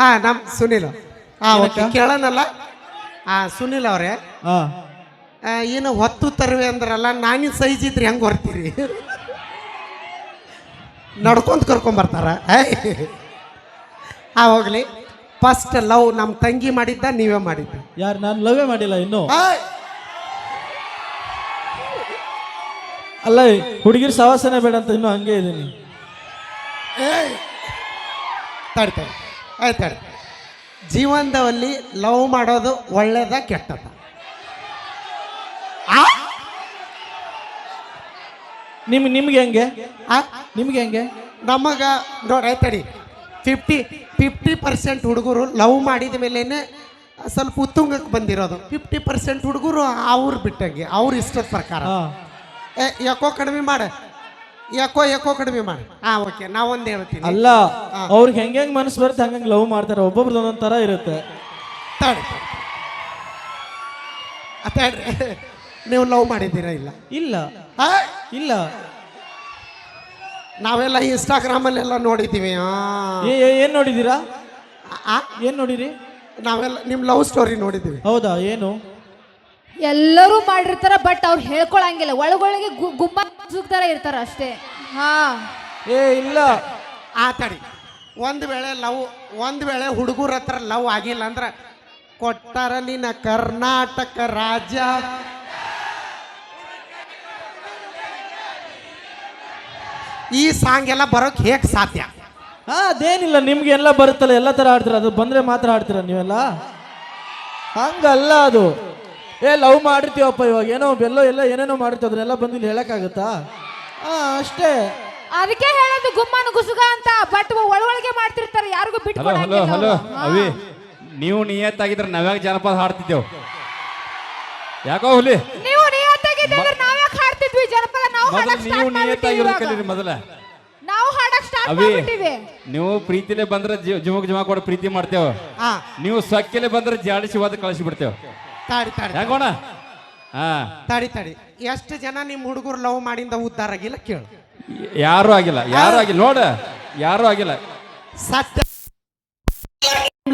ಹಾ ನಮ್ ಸುನಿಲ್. ಹಾ ಓಕೆ. ಕೇಳೋಣಲ್ಲ? ಕೇಳನಲ್ಲ ಹಾ ಸುನಿಲ್ ಅವ್ರೆ. ಹಾಂ. ಏನು ಹೊತ್ತು ತರುವೆ ಅಂದ್ರಲ್ಲ ನಾನಿನ್ ಸೈಜ್ ಇದ್ರೆ ಹೆಂಗೆ ಹೊರ್ತೀರಿ? ನಡ್ಕೊಂತ ಕರ್ಕೊಂಬರ್ತಾರ ಆ ಹೋಗ್ಲಿ. ಫಸ್ಟ್ ಲವ್ ನಮ್ಮ ತಂಗಿ ಮಾಡಿದ್ದ ನೀವೇ ಮಾಡಿದ್ದ. ಯಾರು ನಾನು ಲವೇ ಮಾಡಿಲ್ಲ ಇನ್ನು? ಅಲ್ಲ ಹುಡುಗಿರ್ ಸವಾಸನೆ ಬೇಡ ಅಂತ ಇನ್ನು ಹಂಗೆ ಇದೀನಿ. ತಡ್ತಾರೆ ತಡಿ ಆಯ್ತು ಹೇಳಿ ಜೀವನದಲ್ಲಿ ಲವ್ ಮಾಡೋದು ಒಳ್ಳೇದ ಕೆಟ್ಟದ? ನಿಮ್ ನಿಮ್ಗೆ ಹೆಂಗೆ? ಆ? ನಿಮ್ಗೆ ಹೆಂಗೆ? ನಮಗ ನೋಡಿ ಆಯ್ತಡಿ ಫಿಫ್ಟಿ ಫಿಫ್ಟಿ ಪರ್ಸೆಂಟ್ ಹುಡುಗರು ಲವ್ ಮಾಡಿದ ಮೇಲೇನೆ ಸ್ವಲ್ಪ ಉತ್ತುಂಗಕ್ಕೆ ಬಂದಿರೋದು. ಫಿಫ್ಟಿ ಪರ್ಸೆಂಟ್ ಹುಡುಗರು ಅವ್ರು ಬಿಟ್ಟಂಗೆ ಅವ್ರ ಇಷ್ಟದ ಪ್ರಕಾರ. ಏ ಯಾಕೋ ಕಡಿಮೆ ಮಾಡ. ಯಾಕೋ ಯಾಕೋ ಕಡಿಮೆ ಮಾಡಿ. ಹಾ ಓಕೆ ನಾವೊಂದು ಹೇಳ್ತೀನಿ. ಅಲ್ಲ ಅವ್ರಿಗೆ ಹೆಂಗೆ ಹೆಂಗೆ ಮನಸ್ಸು ಬರುತ್ತೆ ಹಂಗಂಗೆ ಲವ್ ಮಾಡ್ತಾರೆ. ಒಬ್ಬೊಬ್ರದ್ದು ಒಂದೊಂದು ಥರ ಇರುತ್ತೆ. ತಡಿ ಆ, ತಡ್ರಿ ನೀವು ಲವ್ ಮಾಡಿದ್ದೀರಾ ಇಲ್ಲ? ಇಲ್ಲ. ಆ? ಇಲ್ಲ. ನಾವೆಲ್ಲ ಇನ್ಸ್ಟಾಗ್ರಾಮಲ್ಲೆಲ್ಲ ನೋಡಿದ್ದೀವಿ ಆ. ಏ ಏ- ಏನ್ ನೋಡಿದೀರಾ ಆ? ಏನ್ ನೋಡಿರಿ? ನಾವೆಲ್ಲ ನಿಮ್ಮ ಲವ್ ಸ್ಟೋರಿ ನೋಡಿದ್ದೀವಿ. ಹೌದಾ ಏನು? ಎಲ್ಲರೂ ಮಾಡಿರ್ತಾರ ಬಟ್ ಅವ್ರು ಹೇಳ್ಕೊಳಂಗಿಲ್ಲ. ಒಳಗೊಳಗೆ ಗು- ಗುಮ್ಮ ಸುಗ್ತಾರ ಇರ್ತಾರ ಅಷ್ಟೇ. ಹಾ. ಏ ಇಲ್ಲ. ಆ ತಡಿ. ಒಂದು ವೇಳೆ ಲವ್ ಒಂದು ವೇಳೆ ಹುಡುಗರ ಹತ್ರ ಲವ್ ಆಗಿಲ್ಲ ಅಂದ್ರೆ ಕೊಟ್ಟಾರ ನಿನ್ನ ಕರ್ನಾಟಕ ರಾಜ್ಯ. ಈ ಸಾಂಗ್ ಎಲ್ಲ ಬರೋಕ್ ಹೇಗ್ ಸಾಧ್ಯ? ಹಾ ಅದೇನಿಲ್ಲ ನಿಮ್ಗೆ ಎಲ್ಲ ಬರುತ್ತಲ್ಲ ಎಲ್ಲ ತರ ಆಡ್ತೀರ ಅದು ಬಂದ್ರೆ ಮಾತ್ರ ಆಡ್ತೀರ ನೀವೆಲ್ಲ? ಹಂಗಲ್ಲ ಅದು. ಏ ಲವ್ ಮಾಡಿರ್ತೀವಪ್ಪ ಇವಾಗ. ಏನೋ ಬೆಲ್ಲೋ ಎಲ್ಲ ಏನೇನೋ ಮಾಡಿರ್ತೀವಿ ಅದನ್ನೆಲ್ಲ ಬಂದು ಇಲ್ಲಿ ಹೇಳಕ್ಕಾಗತ್ತಾ? ಹಾ ಅಷ್ಟೇ. ಅದಕ್ಕೆ ಹೇಳೋದು ಗುಮ್ಮನ ಗುಸುಗ ಅಂತ ಬಟ್ ಒಳಗೆ ಮಾಡ್ತಿರ್ತಾರೆ ಯಾರಿಗೂ ಬಿಟ್ಟು ಹಲೋ ಹಲೋ ಹಲೋ ಅವಿ ನೀವು ನಿಯತ್ತಾಗಿದ್ರೆ ನಾವ್ಯಾಗ ಜನಪದ ಹಾಡ್ತಿದ್ದೇವು? ಯಾಕೋ ಹುಲಿ? ನೀವು ನಿಯತ್ತಾಗಿದ್ರೆ ನಾವ್ಯಾಕೆ ಹಾಡ್ತಿದ್ವಿ? ಜನಪದ ನಾವು ಮೊದಲು ಹಾಡಕ್ ನೀವು ಸ್ಟಾರ್ಟ್ ಮಾಡ್ಬಿಟ್ಟಿವಿ ನಿಯತ್ತಾಗಿರೋದು ಕಲೀರಿ ಮೊದಲ. ನಾವು ಹಾಡಕ್ ಸ್ಟಾರ್ಟ್ ಅವಿ ಮಾಡ್ಬಿಟ್ಟಿವಿ. ನೀವು ಪ್ರೀತಿಲೇ ಬಂದ್ರೆ ಜೀವ- ಜೀವಕ್ ಜೀವ ಕೊಡ ಪ್ರೀತಿ ಮಾಡ್ತೇವೆ. ಹಾ. ನೀವು ಸೊಕ್ಕೆಲೆ ಬಂದ್ರೆ ಜಾಡಿಸಿ ಹೋದ ಕಳಿಸಿ ಬಿಡ್ತೇವ. ತಾಡಿ ತಾಡಿ ಹೆಂಗೋಣ ಹಾ. ತಾಡಿ ತಾಡಿ. ಎಷ್ಟು ಜನ ನಿಮ್ಮ ಹುಡುಗರು ಲವ್ ಮಾಡಿಂದ ಉದ್ದಾರ ಆಗಿಲ್ಲ? ಕೇಳು. ಯಾರು ಆಗಿಲ್ಲ. ಯಾರು ಆಗಿಲ್ಲ. ನೋಡ. ಯಾರು ಆಗಿಲ್ಲ. ಸತ್ಯ.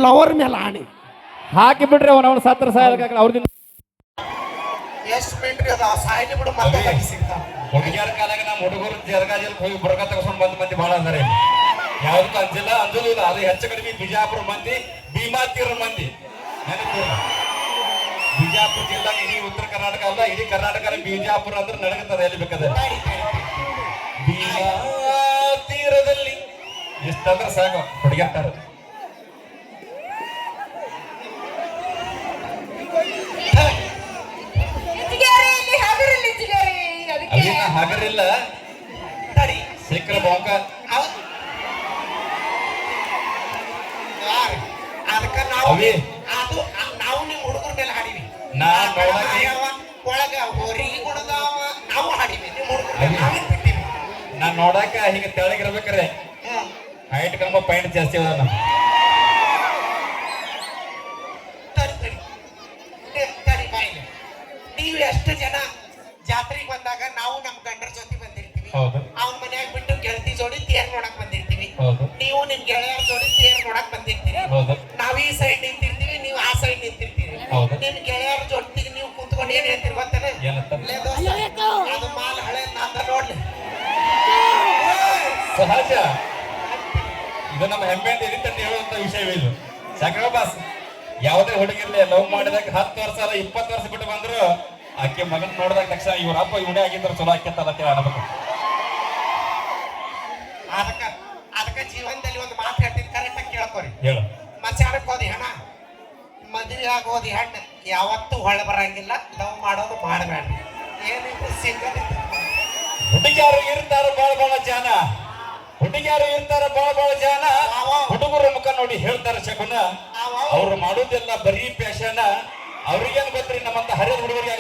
ಲವರ್ ಮೇಲೆ ಆಣಿ. ಹಾಕಿ ಬಿಡ್ರಿ ಅವನ ಅವನ ಸತ್ರ ಸಾಯಲ್ಲ ಅವ್ರದಿಂದ ಎಷ್ಟು ಮಿನಿಟ್ರಿ ಅದ? ಸಾಯ್ಲಿ ಬಿಡು ಮತ್ತೆ ಸಿಗ್ತಾವ ಹುಡುಗಿಯರ ಕಾಲಾಗ ನಮ್ಮ ಹುಡುಗರು ಜರ್ಗಾಜಲ್ ಹೋಗಿ ಬುಡಕ ತಗೊಂಡ್ ಬಂದ ಮಂದಿ ಬಹಳ ಅಂದ್ರೆ. ಯಾವ್ದಕ್ಕೂ ಅಂಜಿಲ್ಲ ಅಂಜುದಿಲ್ಲ. ಅದು ಹೆಚ್ಚು ಕಡಿಮೆ ಬಿಜಾಪುರ ಮಂದಿ ಭೀಮಾತೀರ ಮಂದಿ. ನೆನಪಿಲ್ಲ ಬಿಜಾಪುರ ಜಿಲ್ಲಾ ಇಡೀ ಉತ್ತರ ಕರ್ನಾಟಕ ಅಲ್ಲ ಇಡೀ ಕರ್ನಾಟಕ ಬಿಜಾಪುರ ಅಂದ್ರೆ ನಡಗುತ್ತದೆ ಎಲ್ಲಿ ಬೇಕಾದ್ರೆ. ತೀರದಲ್ಲಿ ಎಷ್ಟಂದ್ರೆ ಸಾಕು ಅಲ್ಲಿನ ಹಗರಿಲ್ಲ ತಡಿ. ಸಿಕ್ಕ್ರ ಆ ಅದಕ್ಕ ನಾವು ಒಳಗ ಹೊರಿಗೆ ಕುಡ್ದವ ನಾವು ಹಾಡಿವಿ. ನಾನ್ ನೋಡಾಕ ಹಿಂಗ ತೆಳಗಿರ್ಬೇಕ್ರೆ. ಹೈಟ್ ಕಮ್ಮ ಪಾಯಿಂಟ್ ಜಾಸ್ತಿ ಅದ ನಮ್ಮ ನೀವು ಎಷ್ಟು ಜನ ಜಾತ್ರೆಗೆ ಬಂದಾಗ ನಾವು ನಮ್ಮ ಗಂಡರ ಜೊತೆ ಬಂದಿರ್ತೀವಿ. ಅವ್ನ ಮನ್ಯಾಗ ಬಿಟ್ಟು ಗೆಳತಿ ಜೋಡಿ ತೇರ್ ನೋಡಕ್ ಬಂದಿರ್ತೀವಿ. ನೀವು ನಿಮ್ ಗೆಳೆಯರ ಜೋಡಿ ಸೇರ್ ನೋಡಕ್ ಬಂದಿರ್ತೀರಿ. ಹೌದು. ನಾವ್ ಈ ಸೈಡ್ ನಿಂತಿರ್ತೀವಿ ನೀವು ಆ ಸೈಡ್ ನಿಂತಿರ್ತೀರಿ. ಹೌದು. ನಿಮ್ ಗೆಳೆಯರ ಜೊತೆಗೆ ನೀವು ಕುಂತ್ಕೊಂಡು ಏನ್ ಹೇಳ್ತೀರಿ ಗೊತ್ತೇನೆ? ಅದು ಮಾಲ್ ಹಳೆ ನಂದ ನೋಡ್ಲಿ. ಸಹಜ. ಇದು ನಮ್ಮ ಹೆಮ್ಮೆ ಇರಿತಂತ ಹೇಳುವಂತ ವಿಷಯವೇ ಇದು. ಸಾಕ್ರ ಬಾಸ್ ಯಾವುದೇ ಹುಡುಗಿರ್ಲಿ ಲವ್ ಮಾಡಿದಾಗ ಹತ್ತು ವರ್ಷ ಅಲ್ಲ ಇಪ್ಪತ್ತು ವರ್ಷ ಬಿಟ್ಟು ಬಂದ್ರು ಆಕೆ ಮಗನ್ ನೋಡಿದಾಗ ತಕ್ಷಣ ಇವ್ರ ಅಪ್ಪ ಇವನೇ ಆಗಿದ್ರು ಚಲೋ ಅಂತ ಅನ್ಬೇಕು ಹೋದಿ ಹಣ. ಮದುವೆ ಆಗೋದು ಹೆಣ್ಣು. ಯಾವತ್ತೂ ಹೊಳೆ ಬರಂಗಿಲ್ಲ. ನಾವು ಮಾಡೋದು ಮಾಡಬೇಡ ಏನಿದ್ರು ಸಿಗಲಿ. ಹುಡುಗಿಯಾರು ಇರ್ತಾರ ಬಾಳ ಬಾಳ ಜನ. ಹುಡುಗಿಯಾರು ಇರ್ತಾರ ಬಾಳ ಬಾಳ ಜನ. ಹುಡುಗರ ಮುಖ ನೋಡಿ ಹೇಳ್ತಾರ ಶಕುನ. ಅವ್ರು ಮಾಡೋದೆಲ್ಲ ಬರೀ ಪ್ಯಾಶನ. ಅವ್ರಿಗೇನ್ ಗೊತ್ತ್ರಿ ನಮ್ಮಂತ ಹರಿದ ಹುಡುಗರಿಗೆ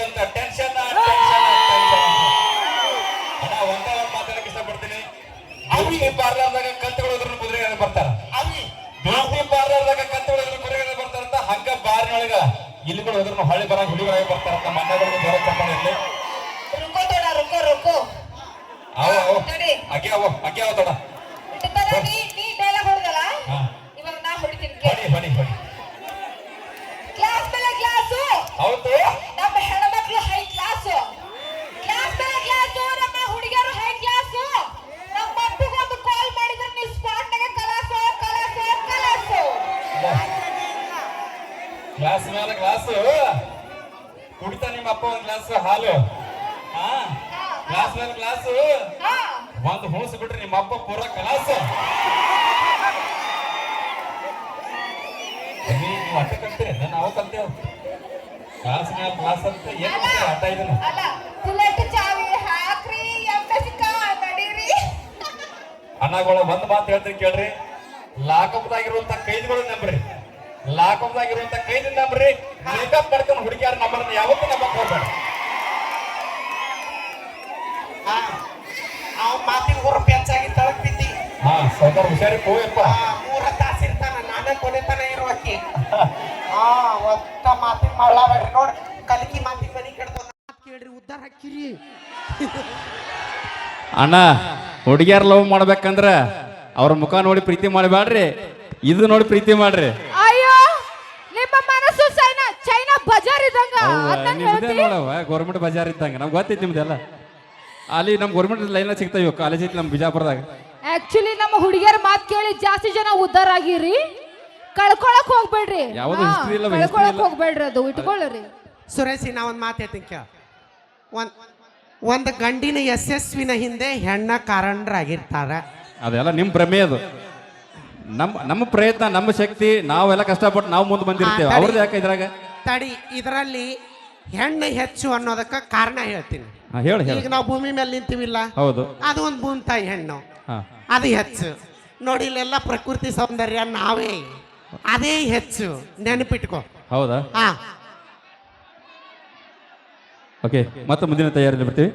ಬಾರಿನೊಳಗ ಇಲ್ಲಿಗಳು ಹೋದ್ರು ಹಳ್ಳಿ ಬರ ಹುಡುಗರಾಗಿ ಬರ್ತಾರಂತ ಮಣ್ಣಗಳಿಗೆ ಬೇರೆ ಚಪ್ಪಾಳೆಯಲ್ಲಿ ರುಕೋ ತೋಡ ರುಕೋ ರುಕೋ ಅವ ಅವ. ತಡಿ. ಅಗ್ಗೆ ಅವ ಅಗ್ಗೆ ಅವ ತಡ. ನೀ ನೀ ಡೈಲಾಗ್ ಹೊಡೆದಲ್ಲ? ಹಾ. ಇವಾಗ ನಾ ಹೊಡಿತೀನಿ ಹೊಡಿ ಹೊಡಿ ಹೊಡಿ. ಕ್ಲಾಸ್ ಮೇಲೆ ಕ್ಲಾಸು ಹೌದು. ಗ್ಲಾಸ್ ಮೇಲೆ ಗ್ಲಾಸ್ ಕುಡಿತಾ ನಿಮ್ಮ ಅಪ್ಪ ಒಂದ್ ಗ್ಲಾಸ್ ಹಾಲು. ಹಾ? ಗ್ಲಾಸ್ ಮೇಲೆ ಗ್ಲಾಸ್ ಒಂದ್ ಹುಣಸ್ ಬಿಟ್ರಿ ನಿಮ್ಮ ಅಪ್ಪ ಪೂರ ಕಲಾಸ ನೀವು ಅಟ್ಟ ಕಲ್ತೀರಿ? ನಾವು ಕಲ್ತೇವ್ ಗ್ಲಾಸ್ ಮೇಲೆ ಗ್ಲಾಸ್ ಅಂತ ಏನ್ ಆಟ ಇದನ್ನ. ಅಣ್ಣಗಳ ಒಂದ್ ಮಾತು ಹೇಳ್ತೀನಿ ಕೇಳ್ರಿ. ಲಾಕಪ್ದಾಗಿರುವಂತ ಕೈದಿಗಳು ನಂಬ್ರಿ. ಲಾಕಪ್ದಾಗಿರುವಂತ ಕೈದಿ ನಂಬ್ರಿ ಮೇಕಪ್ ಮಾಡ್ಕೊಂಡು ಹುಡುಗಿಯಾರ ನಂಬರ್ನ ಯಾವತ್ತೂ ನಂಬಕ್ ಹೋಗ್ಬೇಡ. ಅವ್ ಮಾತಿನ ಊರು ಪೆಂಚಾಗಿ ತಳಕ್ ಬಿದ್ದಿ. ಹಾ ಹುಷಾರಿ ಹೋಗಪ್ಪ ಆ, ಮೂರ ತಾಸ ಇರ್ತಾನ ನಾನೇ ಕೊನೆತನ ಇರುವಕ್ಕೆ. ಹಾ ಒತ್ತ ಮಾತಿನ ಮಾಡ್ಲಾಬೇಡ್ರಿ ನೋಡ್ ಕಲಿಕಿ ಮಾತಿನ ಮನಿ ಕೆಡ್ದು ಕೇಳ್ರಿ ಉದ್ದಾರ ಹಾಕಿರಿ ಅಣ್ಣ ಹುಡುಗಿಯರ್ ಲವ್ ಮಾಡ್ಬೇಕಂದ್ರ ಅವ್ರ ಮುಖ ನೋಡಿ ಪ್ರೀತಿ ಮಾಡಬೇಡ್ರಿ ಇದು ನೋಡಿ ಪ್ರೀತಿ ಮಾಡ್ರಿ ಅಯ್ಯೋ ನಿಮ್ಮ ಮನಸ್ಸು ಚೈನಾ ಚೈನಾ ಬಜಾರ್ ಇದ್ದಂಗ ಅದನ್ನ ನಿಮ್ದೇ ಹೇಳ್ತಿ. ನೋಡವ ಗೌರ್ಮೆಂಟ್ ಬಜಾರ್ ಇದ್ದಂಗೆ. ನಮ್ಗೆ ಗೊತ್ತೈತಿ ನಿಮ್ದೆಲ್ಲ ಅಲ್ಲಿ ನಮ್ಮ ಗೌರ್ಮೆಂಟ್ ಲೈನ್ ಸಿಗ್ತಾವ ಕಾಲೇಜ್ ಐತಿ ನಮ್ಮ ಬಿಜಾಪುರದಾಗ. ಆಕ್ಚುಲಿ ನಮ್ಮ ಹುಡುಗಿಯರ ಮಾತ್ ಕೇಳಿ ಜಾಸ್ತಿ ಜನ ಉದ್ದಾರ ಆಗಿರಿ. ಕಳ್ಕೊಳಕ್ ಹೋಗ್ಬೇಡ್ರಿ. ಯಾವ್ದು ಹಾ, history ಇಲ್ಲ, history ಕಳ್ಕೊಳಕ್ ಇಲ್ಲ. ಹೋಗ್ಬೇಡ್ರಿ ಅದು ಇಟ್ಕೊಳ್ಳ್ರಿ. ಸುರೇಶಿ ನಾ ಒಂದು ಮಾತು ಹೇಳ್ತೀನಿ ಕೇಳ. ಒಂದ್ ಒಂದು ಗಂಡಿನ ಯಶಸ್ವಿನ ಹಿಂದೆ ಹೆಣ್ಣ ಕಾರಣರಾಗಿರ್ತಾರ ಅದೆಲ್ಲ ನಿಮ್ಮ ಭ್ರಮೆ ಅದು. ನಮ್ಮ ನಮ್ಮ ಪ್ರಯತ್ನ ನಮ್ಮ ಶಕ್ತಿ ನಾವೆಲ್ಲ ಕಷ್ಟಪಟ್ಟು ನಾವು ಮುಂದೆ ಬಂದಿರ್ತೇವೆ. ಅವ್ರದ್ದು ಯಾಕೆ ಇದ್ರಾಗ? ತಡಿ ಇದರಲ್ಲಿ ಹೆಣ್ಣು ಹೆಚ್ಚು ಅನ್ನೋದಕ್ಕೆ ಕಾರಣ ಹೇಳ್ತೀನಿ. ಹೇಳು ಹೇಳು. ಈಗ ನಾವು ಭೂಮಿ ಮೇಲೆ ನಿಂತೀವಿಲ್ಲ. ಹೌದು. ಅದು ಒಂದು ಭೂಮಿ ತಾಯಿ ಹೆಣ್ಣು. ಹಾ. ಅದು ಹೆಚ್ಚು. ನೋಡಿ ಇಲ್ಲೆಲ್ಲ ಪ್ರಕೃತಿ ಸೌಂದರ್ಯ ನಾವೇ. ಅದೇ ಹೆಚ್ಚು. ನೆನಪಿಟ್ಕೋ. ಹೌದಾ? ಹಾ. ಓಕೆ ಮತ್ತೆ ಮುಂದಿನ ತಯಾರಿಯಲ್ಲಿ ಬರ್ತೀವಿ.